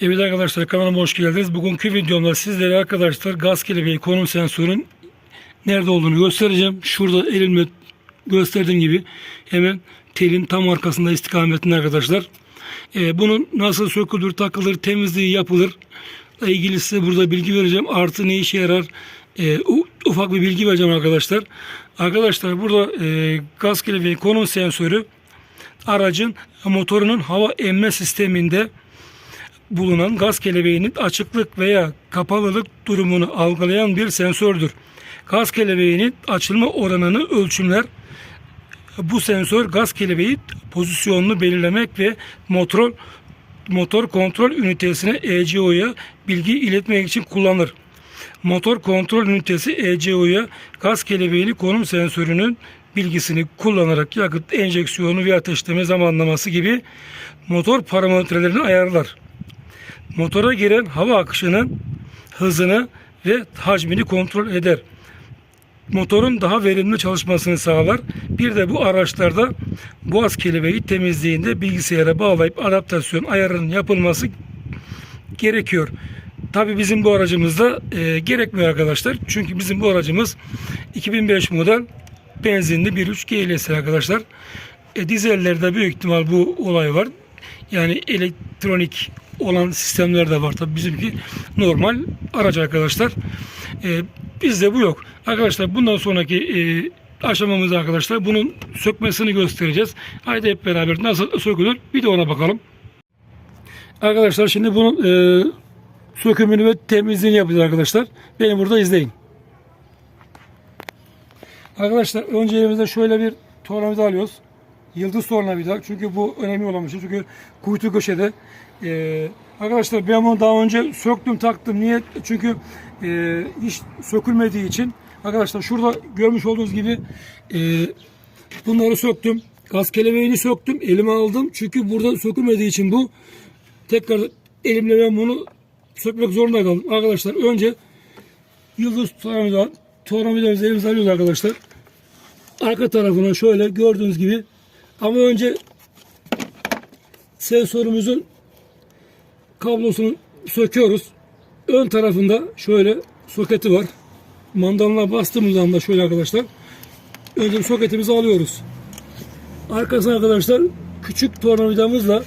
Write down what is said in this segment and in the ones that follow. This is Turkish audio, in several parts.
Evet arkadaşlar kanalıma hoş geldiniz. Bugünkü videomda sizlere arkadaşlar gaz kelebeği konum sensörün nerede olduğunu göstereceğim. Şurada elimle gösterdiğim gibi hemen telin tam arkasında istikametinde arkadaşlar. Ee, bunun nasıl sökülür, takılır, temizliği yapılır ilgili size burada bilgi vereceğim. Artı ne işe yarar Ee, ufak bir bilgi vereceğim arkadaşlar. Arkadaşlar burada e, gaz kelebeği konum sensörü aracın motorunun hava emme sisteminde bulunan gaz kelebeğinin açıklık veya kapalılık durumunu algılayan bir sensördür. Gaz kelebeğinin açılma oranını ölçümler. Bu sensör gaz kelebeği pozisyonunu belirlemek ve motor motor kontrol ünitesine ECO'ya bilgi iletmek için kullanılır. Motor kontrol ünitesi ECO'ya gaz kelebeğini konum sensörünün bilgisini kullanarak yakıt enjeksiyonu ve ateşleme zamanlaması gibi motor parametrelerini ayarlar motora giren hava akışının hızını ve hacmini kontrol eder. Motorun daha verimli çalışmasını sağlar. Bir de bu araçlarda boğaz kelebeği temizliğinde bilgisayara bağlayıp adaptasyon ayarının yapılması gerekiyor. Tabi bizim bu aracımızda e, gerekmiyor arkadaşlar. Çünkü bizim bu aracımız 2005 model benzinli 1.3 GLS arkadaşlar. E, dizellerde büyük ihtimal bu olay var. Yani elektronik olan sistemler de var. Tabi bizimki normal araç arkadaşlar. E, bizde bu yok. Arkadaşlar bundan sonraki e, aşamamızda arkadaşlar bunun sökmesini göstereceğiz. Haydi hep beraber nasıl sökülür bir de ona bakalım. Arkadaşlar şimdi bunun e, sökümünü ve temizliğini yapacağız arkadaşlar. Beni burada izleyin. Arkadaşlar önce elimizde şöyle bir tornavida alıyoruz. Yıldız tornavida. Çünkü bu önemli olan bir şey. Çünkü kuytu köşede. Ee, arkadaşlar ben bunu daha önce söktüm taktım. Niye? Çünkü e, hiç sökülmediği için. Arkadaşlar şurada görmüş olduğunuz gibi e, bunları söktüm. Gaz kelebeğini söktüm. Elime aldım. Çünkü burada sökülmediği için bu tekrar elimle ben bunu sökmek zorunda kaldım. Arkadaşlar önce yıldız tornavida tornavidamızı elimize alıyoruz arkadaşlar. Arka tarafına şöyle gördüğünüz gibi ama önce sensörümüzün kablosunu söküyoruz. Ön tarafında şöyle soketi var. Mandalına bastığımız anda şöyle arkadaşlar. Önce soketimizi alıyoruz. Arkasına arkadaşlar küçük tornavidamızla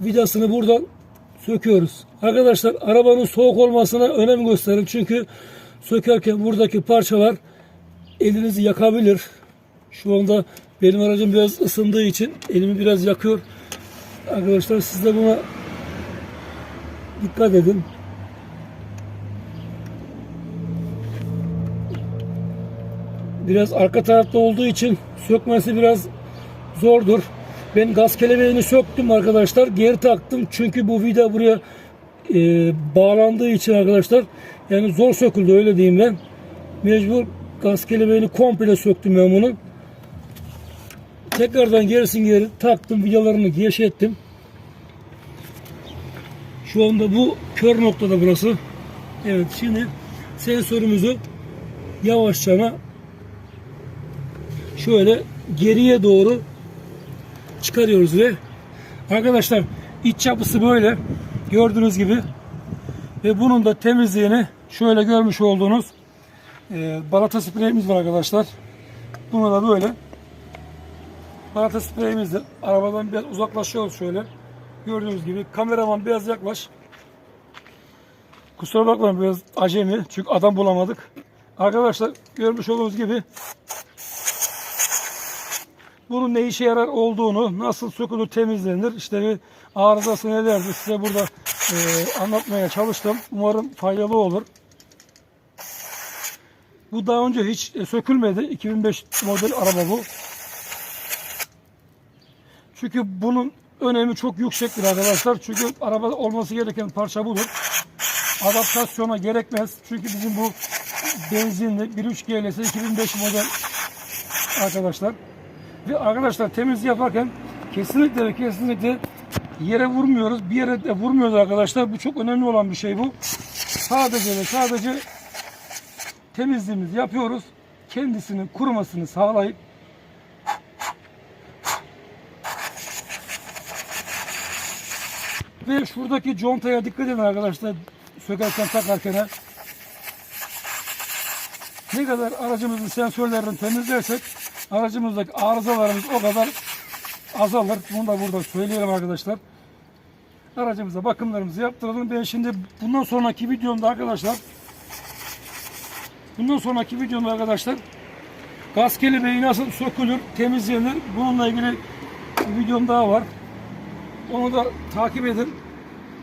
vidasını buradan söküyoruz. Arkadaşlar arabanın soğuk olmasına önem gösterin. Çünkü sökerken buradaki parçalar elinizi yakabilir. Şu anda benim aracım biraz ısındığı için elimi biraz yakıyor. Arkadaşlar siz de buna dikkat edin. Biraz arka tarafta olduğu için sökmesi biraz zordur. Ben gaz kelebeğini söktüm arkadaşlar. Geri taktım. Çünkü bu vida buraya e, bağlandığı için arkadaşlar yani zor söküldü öyle diyeyim ben. Mecbur gaz kelebeğini komple söktüm ben bunu. Tekrardan gerisin geri taktım. Vidalarını gevşettim. Şu anda bu kör noktada burası. Evet şimdi sensörümüzü yavaşça şöyle geriye doğru çıkarıyoruz ve arkadaşlar iç yapısı böyle gördüğünüz gibi ve bunun da temizliğini şöyle görmüş olduğunuz e, balata spreyimiz var arkadaşlar. Bunu da böyle balata spreyimizle arabadan biraz uzaklaşıyoruz şöyle. Gördüğünüz gibi kameraman biraz yaklaş. Kusura bakmayın biraz acemi çünkü adam bulamadık. Arkadaşlar görmüş olduğunuz gibi bunun ne işe yarar olduğunu, nasıl sökülür, temizlenir, işte bir arızası nelerdir size burada e, anlatmaya çalıştım. Umarım faydalı olur. Bu daha önce hiç e, sökülmedi. 2005 model araba bu. Çünkü bunun önemi çok yüksektir arkadaşlar. Çünkü arabada olması gereken parça budur. Adaptasyona gerekmez. Çünkü bizim bu benzinli 1.3 GLS 2005 model arkadaşlar. Ve arkadaşlar temizlik yaparken kesinlikle ve kesinlikle yere vurmuyoruz. Bir yere de vurmuyoruz arkadaşlar. Bu çok önemli olan bir şey bu. Sadece ve sadece temizliğimizi yapıyoruz. kendisinin kurumasını sağlayıp ve şuradaki contaya dikkat edin arkadaşlar sökerken takarken ne kadar aracımızın sensörlerini temizlersek aracımızdaki arızalarımız o kadar azalır. Bunu da burada söyleyelim arkadaşlar. Aracımıza bakımlarımızı yaptıralım. Ben şimdi bundan sonraki videomda arkadaşlar bundan sonraki videomda arkadaşlar gaz kelebeği nasıl sökülür, temizlenir bununla ilgili bir videom daha var. Onu da takip edin.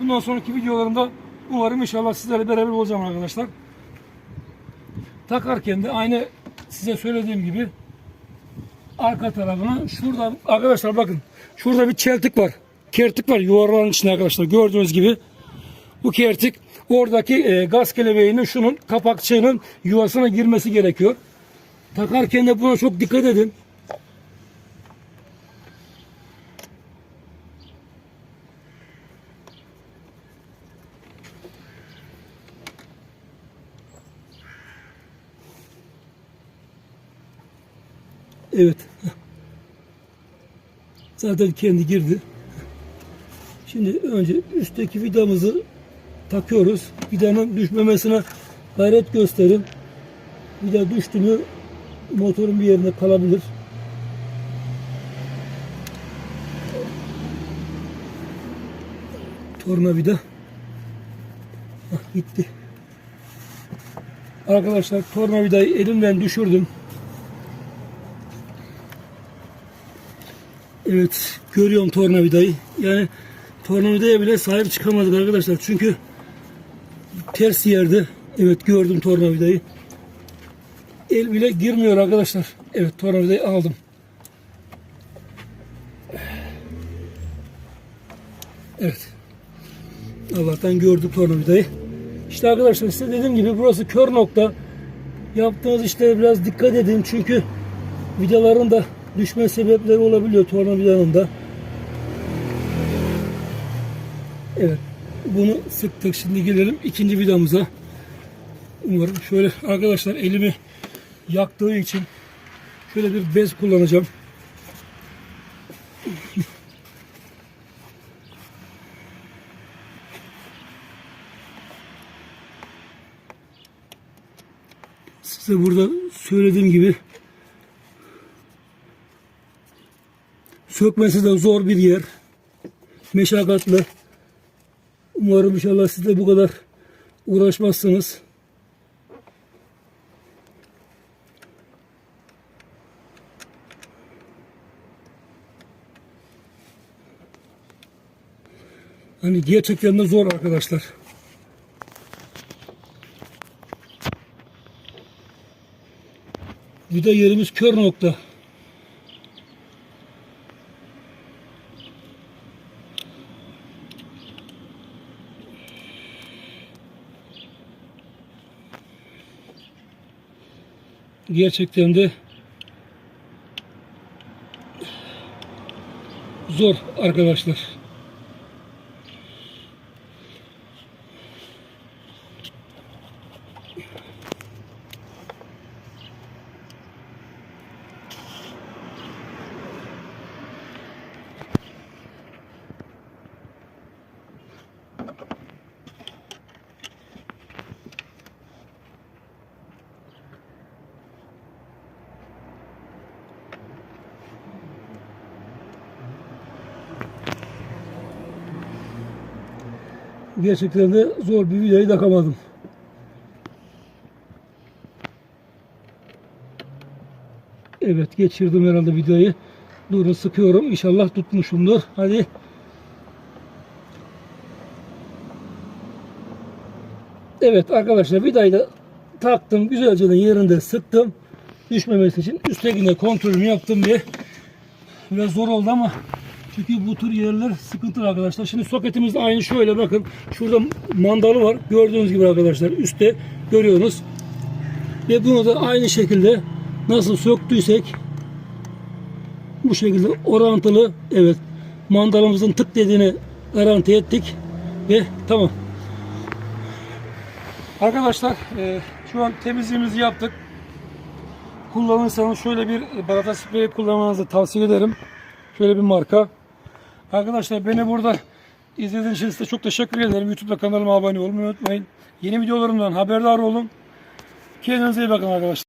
Bundan sonraki videolarımda umarım inşallah sizlerle beraber olacağım arkadaşlar. Takarken de aynı size söylediğim gibi arka tarafına şurada arkadaşlar bakın şurada bir çeltik var. Kertik var yuvarlağın içinde arkadaşlar gördüğünüz gibi bu kertik oradaki e, gaz kelebeğinin şunun kapakçığının yuvasına girmesi gerekiyor. Takarken de buna çok dikkat edin. Evet. Zaten kendi girdi. Şimdi önce üstteki vidamızı takıyoruz. Vidanın düşmemesine gayret gösterin. Vida düştü mü motorun bir yerine kalabilir. Tornavida. Hah, gitti. Arkadaşlar tornavidayı elimden düşürdüm. Evet görüyorum tornavidayı. Yani tornavidaya bile sahip çıkamadık arkadaşlar. Çünkü ters yerde. Evet gördüm tornavidayı. El bile girmiyor arkadaşlar. Evet tornavidayı aldım. Evet. Allah'tan gördük tornavidayı. İşte arkadaşlar size dediğim gibi burası kör nokta. Yaptığınız işlere biraz dikkat edin. Çünkü vidaların da düşme sebepleri olabiliyor tornavidanın da. Evet. Bunu sıktık. Şimdi gelelim ikinci vidamıza. Umarım şöyle arkadaşlar elimi yaktığı için şöyle bir bez kullanacağım. Size burada söylediğim gibi sökmesi de zor bir yer. Meşakkatli. Umarım inşallah siz de bu kadar uğraşmazsınız. Hani gerçekten de zor arkadaşlar. Bir de yerimiz kör nokta. Gerçekten de zor arkadaşlar. Gerçekten de zor bir videoyu takamadım. Evet geçirdim herhalde videoyu. Durun sıkıyorum. İnşallah tutmuşumdur. Hadi. Evet arkadaşlar vidayı da taktım. Güzelce de yerinde sıktım. Düşmemesi için üsttekinde kontrolümü yaptım diye. Biraz zor oldu ama çünkü bu tür yerler sıkıntılı arkadaşlar. Şimdi soketimiz aynı şöyle bakın. Şurada mandalı var. Gördüğünüz gibi arkadaşlar üstte görüyorsunuz. Ve bunu da aynı şekilde nasıl söktüysek bu şekilde orantılı evet mandalımızın tık dediğini garanti ettik ve tamam. Arkadaşlar e, şu an temizliğimizi yaptık. kullanırsanız şöyle bir balata spreyi kullanmanızı tavsiye ederim. Şöyle bir marka. Arkadaşlar beni burada izlediğiniz için size çok teşekkür ederim. YouTube'da kanalıma abone olmayı unutmayın. Yeni videolarımdan haberdar olun. Kendinize iyi bakın arkadaşlar.